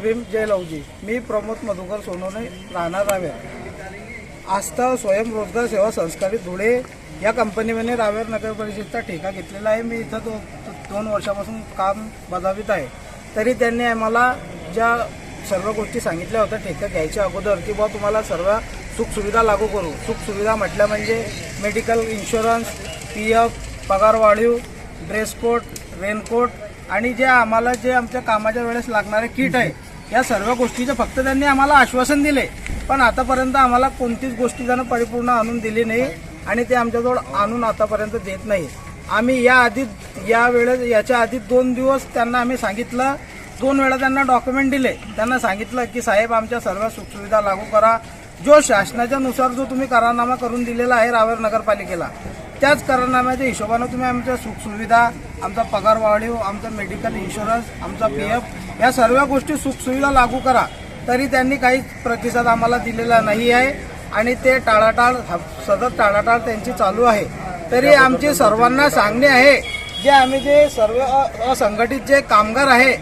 भीम जय मी प्रमोद मधुकर सोनवणे राहणार रावेर. आस्था स्वयंरोजगार सेवा संस्कारी धुळे या कंपनीमध्ये रावेर नगर परिषदचा ठेका घेतलेला आहे. मी इथं दो दोन वर्षापासून काम बजावित आहे. तरी त्यांनी आम्हाला ज्या सर्व गोष्टी सांगितल्या होत्या ठेका घ्यायच्या अगोदर की बुवा तुम्हाला सर्व सुखसुविधा लागू करू. सुखसुविधा म्हटल्या म्हणजे मेडिकल इन्शुरन्स पी एफ पगार वाढीव ड्रेस कोड रेनकोट आणि जे आम्हाला जे आमच्या कामाच्या वेळेस लागणारे किट आहे या सर्व गोष्टीचं फक्त त्यांनी आम्हाला आश्वासन दिले. पण आतापर्यंत आम्हाला कोणतीच गोष्टी त्यानं परिपूर्ण आणून दिली नाही आणि ते आमच्याजवळ आणून आतापर्यंत देत नाही. आम्ही या आधी या वेळेस याच्या आधी दोन दिवस त्यांना आम्ही सांगितलं. दोन वेळा त्यांना डॉक्युमेंट दिले. त्यांना सांगितलं की साहेब आमच्या सर्व सुखसुविधा लागू करा. जो शासनाच्या नुसार जो तुम्ही करारनामा करून दिलेला आहे रावेर नगरपालिकेला त्याच करारनाम्याच्या हिशोबानं तुम्ही आमच्या सुखसुविधा आमचा पगार वाढीव आमचा मेडिकल इन्शुरन्स आमचा पी एफ या सर्व गोष्टी सुखसुविधा लागू करा. तरी त्यांनी काहीच प्रतिसाद आम्हाला दिलेला नाही आहे आणि ते टाळाटाळ सतत टाळाटाळ त्यांची चालू आहे. तरी आमचे सर्वांना सांगणे आहे जे आम्ही जे सर्व असंघटित जे कामगार आहे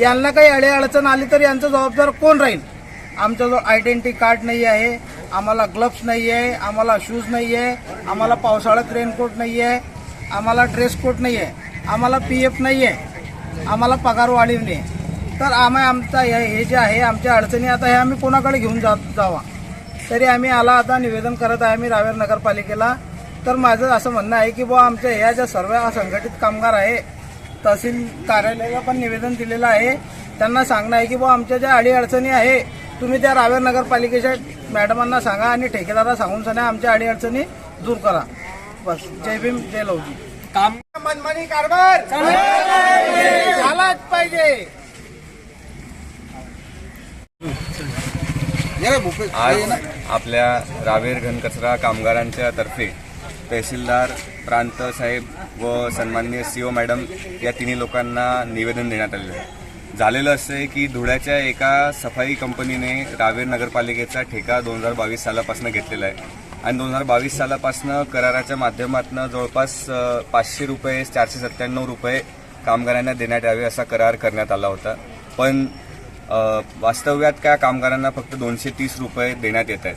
यांना काही अडीअडचण आली तर यांचा जबाबदार कोण राहील? आमच्याजवळ आयडेंटिटी कार्ड नाही आहे आम्हाला ग्लव्स नाही आहे आम्हाला शूज नाही आहे आम्हाला पावसाळ्यात रेनकोट नाही आहे आम्हाला ड्रेस कोट नाही आहे. आम्हाला पी एफ नाही आहे आम्हाला पगार वाढीव नाही तर आम्ही आमचा हे हे जे आहे आमच्या अडचणी आता हे आम्ही कोणाकडे घेऊन जात जावा? तरी आम्ही आला आता निवेदन करत आहे आम्ही रावेर नगरपालिकेला. तर माझं असं म्हणणं आहे की बुवा आमच्या ह्या ज्या सर्व असंघटित कामगार आहे तहसील कार्यालयाला पण निवेदन दिलेलं आहे. त्यांना सांगणं आहे की बुवा आमच्या ज्या अडीअडचणी आहे तुम्ही त्या रावेर नगरपालिकेच्या मॅडमांना सांगा आणि ठेकेदाराला सांगून सांगा आमच्या अडीअडचणी दूर करा. बस. जय भीम जय लवजी काम मनमानी कारभार. झालाच पाहिजे. आज आपल्या रावेर घनकचरा कामगारांच्या तर्फे तहसीलदार प्रांत साहेब व सन्माननीय सीओ मॅडम या तिन्ही लोकांना निवेदन देण्यात आलेलं आहे. झालेलं असं आहे की धुळ्याच्या एका सफाई कंपनीने रावेर नगरपालिकेचा ठेका दोन हजार बावीस सालापासून घेतलेला आहे. आणि दोन हजार बावीस सालापासून कराराच्या माध्यमातून जवळपास पाचशे रुपये चारशे सत्त्याण्णव रुपये कामगारांना देण्यात यावे असा करार करण्यात आला होता. पण वास्तव्यात काय कामगारांना फक्त दोनशे तीस रुपये देण्यात येत आहेत.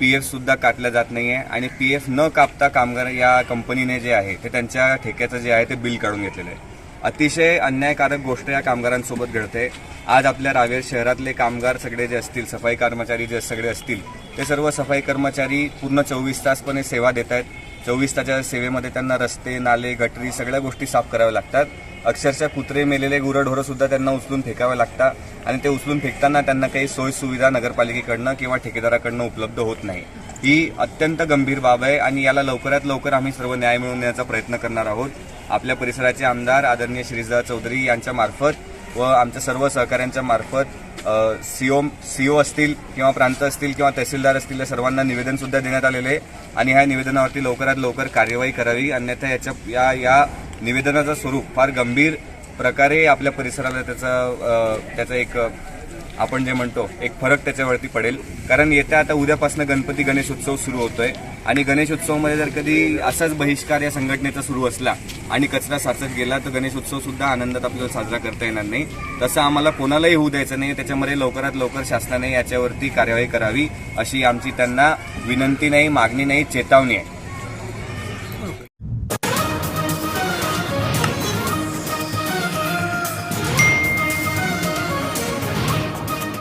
पी एफसुद्धा काटलं जात नाही आहे आणि पी एफ न कापता कामगार या कंपनीने जे आहे ते त्यांच्या ठेक्याचं जे आहे ते बिल काढून घेतलेलं आहे. अतिशय अन्यायकारक गोष्ट या कामगारांसोबत घडते. आज आपल्या रावेर शहरातले कामगार सगळे जे असतील सफाई कर्मचारी जे सगळे असतील ते सर्व सफाई कर्मचारी पूर्ण चोवीस तासपणे सेवा देत आहेत चोवीस तासाच्या सेवेमध्ये त्यांना रस्ते नाले गटरी सगळ्या गोष्टी साफ कराव्या लागतात. अक्षरशः कुत्रे मेलेले गुरंढोरंसुद्धा त्यांना उचलून फेकावे लागतात आणि ते उचलून फेकताना त्यांना काही सोयसुविधा नगरपालिकेकडनं किंवा ठेकेदाराकडनं उपलब्ध होत नाही. ही अत्यंत गंभीर बाब आहे आणि याला लवकरात लवकर आम्ही सर्व न्याय मिळवण्याचा प्रयत्न करणार आहोत. आपल्या परिसराचे आमदार आदरणीय श्रीजा चौधरी यांच्या मार्फत व आमच्या सर्व सहकाऱ्यांच्या मार्फत सीओ सीओ असतील किंवा प्रांत असतील किंवा तहसीलदार असतील या सर्वांना निवेदन सुद्धा देण्यात आलेले आहे. आणि ह्या निवेदनावरती लवकरात लवकर कार्यवाही करावी. अन्यथा याच्या या या निवेदनाचं स्वरूप फार गंभीर प्रकारे आपल्या परिसराला त्याचा त्याचं त्याचा एक आपण जे म्हणतो एक फरक त्याच्यावरती पडेल. कारण येत्या आता उद्यापासून गणपती गणेशोत्सव सुरू होतोय. आणि गणेशोत्सवमध्ये जर कधी असाच बहिष्कार या संघटनेचा सुरू असला आणि कचरा साचत गेला तर गणेशोत्सव सुद्धा आनंदात आपल्याला साजरा करता येणार नाही. तसं आम्हाला कोणालाही होऊ द्यायचं नाही. त्याच्यामध्ये लवकरात लवकर शासनाने याच्यावरती कार्यवाही करावी अशी आमची त्यांना विनंती नाही मागणी नाही चेतावणी आहे.